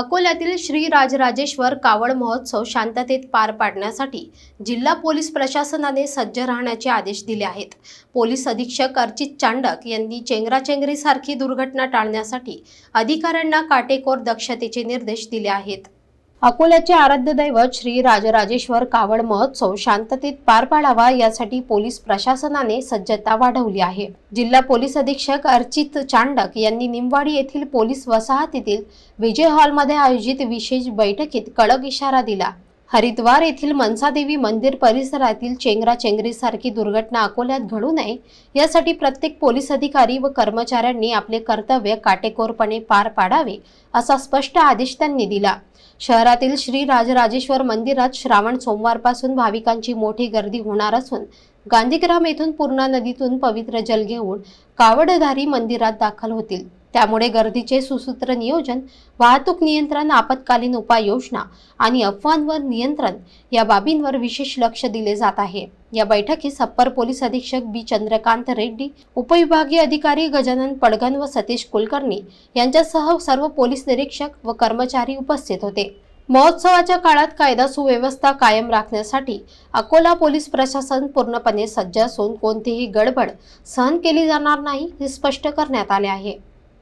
अकोल्यातील श्री राजराजेश्वर कावड महोत्सव शांततेत पार पाडण्यासाठी जिल्हा पोलीस प्रशासनाने सज्ज राहण्याचे आदेश दिले आहेत. पोलीस अधीक्षक अर्चित चांडक यांनी चेंगराचेंगरीसारखी दुर्घटना टाळण्यासाठी अधिकाऱ्यांना काटेकोर दक्षतेचे निर्देश दिले आहेत. अकोल्याचे आराध्य दैवत श्री राजराजेश्वर कावड महोत्सव शांततेत पार पाडावा यासाठी पोलीस प्रशासनाने सज्जता वाढवली आहे. जिल्हा पोलीस अधीक्षक अर्चित चांडक यांनी निमवाडी येथील पोलीस वसाहतीतील विजय हॉलमध्ये आयोजित विशेष बैठकीत कडक इशारा दिला. हरिद्वार येथील मनसादेवी मंदिर परिसरातील चेंगराचेंगरीसारखी दुर्घटना अकोल्यात घडू नये यासाठी प्रत्येक पोलीस अधिकारी व कर्मचाऱ्यांनी आपले कर्तव्य काटेकोरपणे पार पाडावे असा स्पष्ट आदेश त्यांनी दिला. शहरातील श्री राजराजेश्वर मंदिरात श्रावण सोमवारपासून भाविकांची मोठी गर्दी होणार असून गांधीग्राम येथून पूर्णा नदीतून पवित्र जल घेऊन कावडधारी मंदिरात दाखल होतील. त्यामुळे गर्दीचे सुसूत्र नियोजन वाहतूक नियंत्रण आपत्कालीन उपाययोजना आणि अफवांवर नियंत्रण या बाबींवर विशेष लक्ष दिले जात आहे. या बैठकीस अप्पर पोलीस अधीक्षक बी. चंद्रकांत रेड्डी उपविभागीय अधिकारी गजानन पडगन व सतीश कुलकर्णी यांच्यासह सर्व पोलीस निरीक्षक व कर्मचारी उपस्थित होते. महोत्सवाच्या काळात कायदा सुव्यवस्था कायम राखण्यासाठी अकोला पोलीस प्रशासन पूर्णपणे सज्ज असून कोणतीही गडबड सहन केली जाणार नाही हे स्पष्ट करण्यात आले आहे.